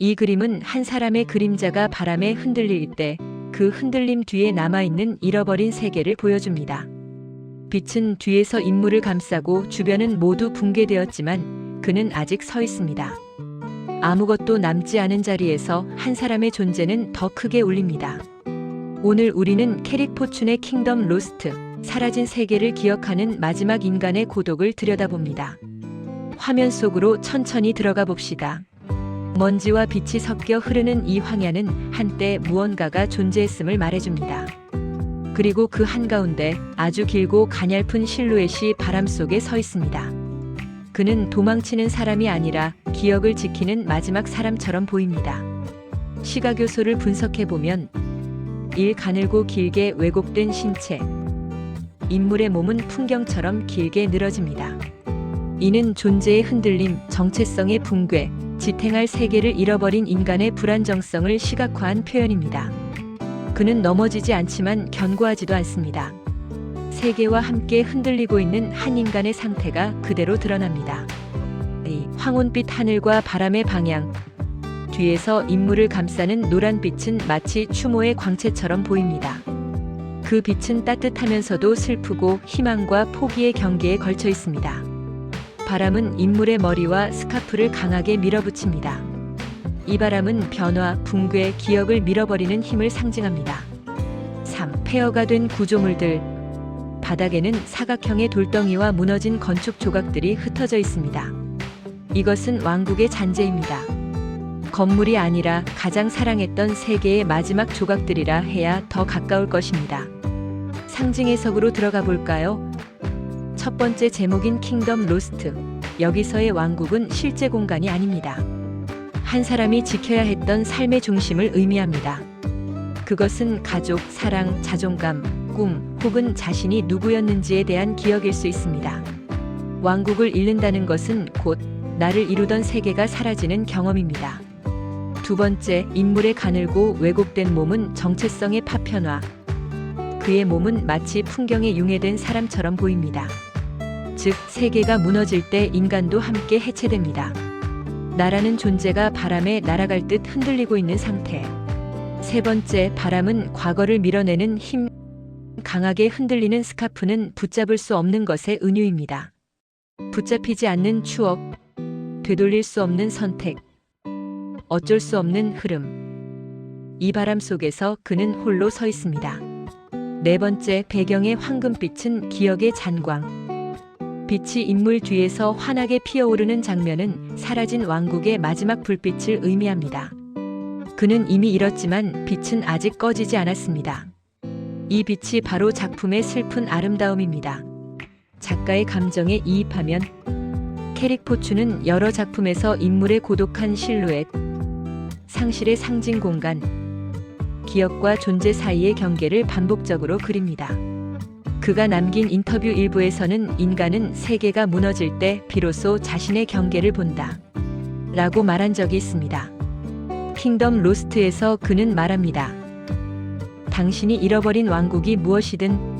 이 그림은 한 사람의 그림자가 바람에 흔들릴 때 그 흔들림 뒤에 남아있는 잃어버린 세계를 보여줍니다. 빛은 뒤에서 인물을 감싸고 주변은 모두 붕괴되었지만 그는 아직 서 있습니다. 아무것도 남지 않은 자리에서 한 사람의 존재는 더 크게 울립니다. 오늘 우리는 캐릭 포춘의 킹덤 로스트, 사라진 세계를 기억하는 마지막 인간의 고독을 들여다봅니다. 화면 속으로 천천히 들어가 봅시다. 먼지와 빛이 섞여 흐르는 이 황야는 한때 무언가가 존재했음을 말해줍니다. 그리고 그 한가운데 아주 길고 가냘픈 실루엣이 바람 속에 서 있습니다. 그는 도망치는 사람이 아니라 기억을 지키는 마지막 사람처럼 보입니다. 시각 요소를 분석해 보면 일 가늘고 길게 왜곡된 신체, 인물의 몸은 풍경처럼 길게 늘어집니다. 이는 존재의 흔들림, 정체성의 붕괴, 지탱할 세계를 잃어버린 인간의 불안정성을 시각화한 표현입니다. 그는 넘어지지 않지만 견고하지도 않습니다. 세계와 함께 흔들리고 있는 한 인간의 상태가 그대로 드러납니다. 이 황혼빛 하늘과 바람의 방향, 뒤에서 인물을 감싸는 노란 빛은 마치 추모의 광채처럼 보입니다. 그 빛은 따뜻하면서도 슬프고 희망과 포기의 경계에 걸쳐 있습니다. 바람은 인물의 머리와 스카프를 강하게 밀어붙입니다. 이 바람은 변화, 붕괴, 기억을 밀어버리는 힘을 상징합니다. 3. 폐허가 된 구조물들. 바닥에는 사각형의 돌덩이와 무너진 건축 조각들이 흩어져 있습니다. 이것은 왕국의 잔재입니다. 건물이 아니라 가장 사랑했던 세계의 마지막 조각들이라 해야 더 가까울 것입니다. 상징 해석으로 들어가 볼까요? 첫 번째 제목인 킹덤 로스트. 여기서의 왕국은 실제 공간이 아닙니다. 한 사람이 지켜야 했던 삶의 중심을 의미합니다. 그것은 가족, 사랑, 자존감, 꿈, 혹은 자신이 누구였는지에 대한 기억일 수 있습니다. 왕국을 잃는다는 것은 곧 나를 이루던 세계가 사라지는 경험입니다. 두 번째, 인물의 가늘고 왜곡된 몸은 정체성의 파편화. 그의 몸은 마치 풍경에 융해된 사람처럼 보입니다. 즉, 세계가 무너질 때 인간도 함께 해체됩니다. 나라는 존재가 바람에 날아갈 듯 흔들리고 있는 상태. 세 번째, 바람은 과거를 밀어내는 힘, 강하게 흔들리는 스카프는 붙잡을 수 없는 것의 은유입니다. 붙잡히지 않는 추억, 되돌릴 수 없는 선택, 어쩔 수 없는 흐름. 이 바람 속에서 그는 홀로 서 있습니다. 네 번째, 배경의 황금빛은 기억의 잔광. 빛이 인물 뒤에서 환하게 피어오르는 장면은 사라진 왕국의 마지막 불빛을 의미합니다. 그는 이미 잃었지만 빛은 아직 꺼지지 않았습니다. 이 빛이 바로 작품의 슬픈 아름다움입니다. 작가의 감정에 이입하면 캐릭 포추는 여러 작품에서 인물의 고독한 실루엣, 상실의 상징 공간, 기억과 존재 사이의 경계를 반복적으로 그립니다. 그가 남긴 인터뷰 일부에서는 인간은 세계가 무너질 때 비로소 자신의 경계를 본다. 라고 말한 적이 있습니다. 킹덤 로스트에서 그는 말합니다. 당신이 잃어버린 왕국이 무엇이든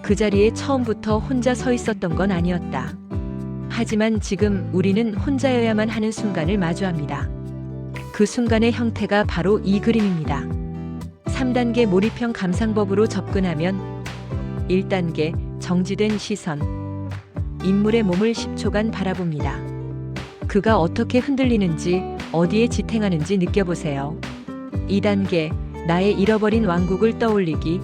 그 자리에 처음부터 혼자 서 있었던 건 아니었다. 하지만 지금 우리는 혼자여야만 하는 순간을 마주합니다. 그 순간의 형태가 바로 이 그림입니다. 3단계 몰입형 감상법으로 접근하면 1단계 정지된 시선. 인물의 몸을 10초간 바라봅니다. 그가 어떻게 흔들리는지, 어디에 지탱하는지 느껴보세요. 2단계 나의 잃어버린 왕국을 떠올리기.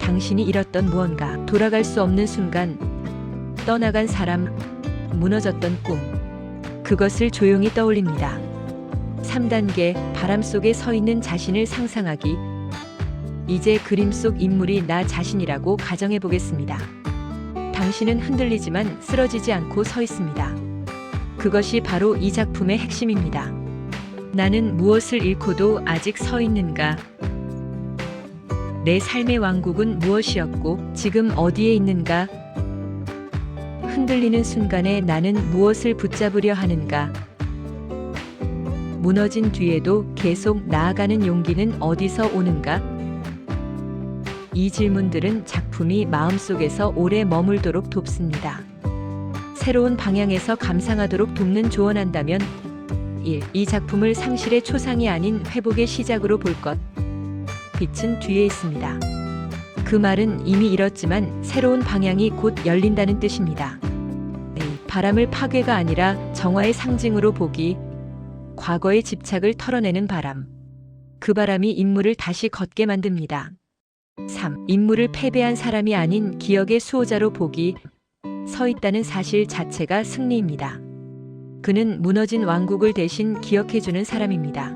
당신이 잃었던 무언가, 돌아갈 수 없는 순간, 떠나간 사람, 무너졌던 꿈. 그것을 조용히 떠올립니다. 3단계 바람 속에 서 있는 자신을 상상하기. 이제 그림 속 인물이 나 자신이라고 가정해 보겠습니다. 당신은 흔들리지만 쓰러지지 않고 서 있습니다. 그것이 바로 이 작품의 핵심입니다. 나는 무엇을 잃고도 아직 서 있는가? 내 삶의 왕국은 무엇이었고 지금 어디에 있는가? 흔들리는 순간에 나는 무엇을 붙잡으려 하는가? 무너진 뒤에도 계속 나아가는 용기는 어디서 오는가? 이 질문들은 작품이 마음속에서 오래 머물도록 돕습니다. 새로운 방향에서 감상하도록 돕는 조언한다면 1. 이 작품을 상실의 초상이 아닌 회복의 시작으로 볼 것. 빛은 뒤에 있습니다. 그 말은 이미 잃었지만 새로운 방향이 곧 열린다는 뜻입니다. 네, 바람을 파괴가 아니라 정화의 상징으로 보기. 과거의 집착을 털어내는 바람. 그 바람이 인물을 다시 걷게 만듭니다. 3. 인물을 패배한 사람이 아닌 기억의 수호자로 보기. 서 있다는 사실 자체가 승리입니다. 그는 무너진 왕국을 대신 기억해주는 사람입니다.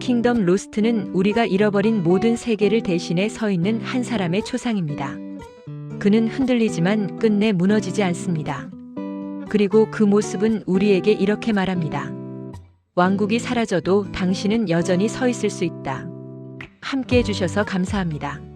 킹덤 로스트는 우리가 잃어버린 모든 세계를 대신해 서 있는 한 사람의 초상입니다. 그는 흔들리지만 끝내 무너지지 않습니다. 그리고 그 모습은 우리에게 이렇게 말합니다. 왕국이 사라져도 당신은 여전히 서 있을 수 있다. 함께 해주셔서 감사합니다.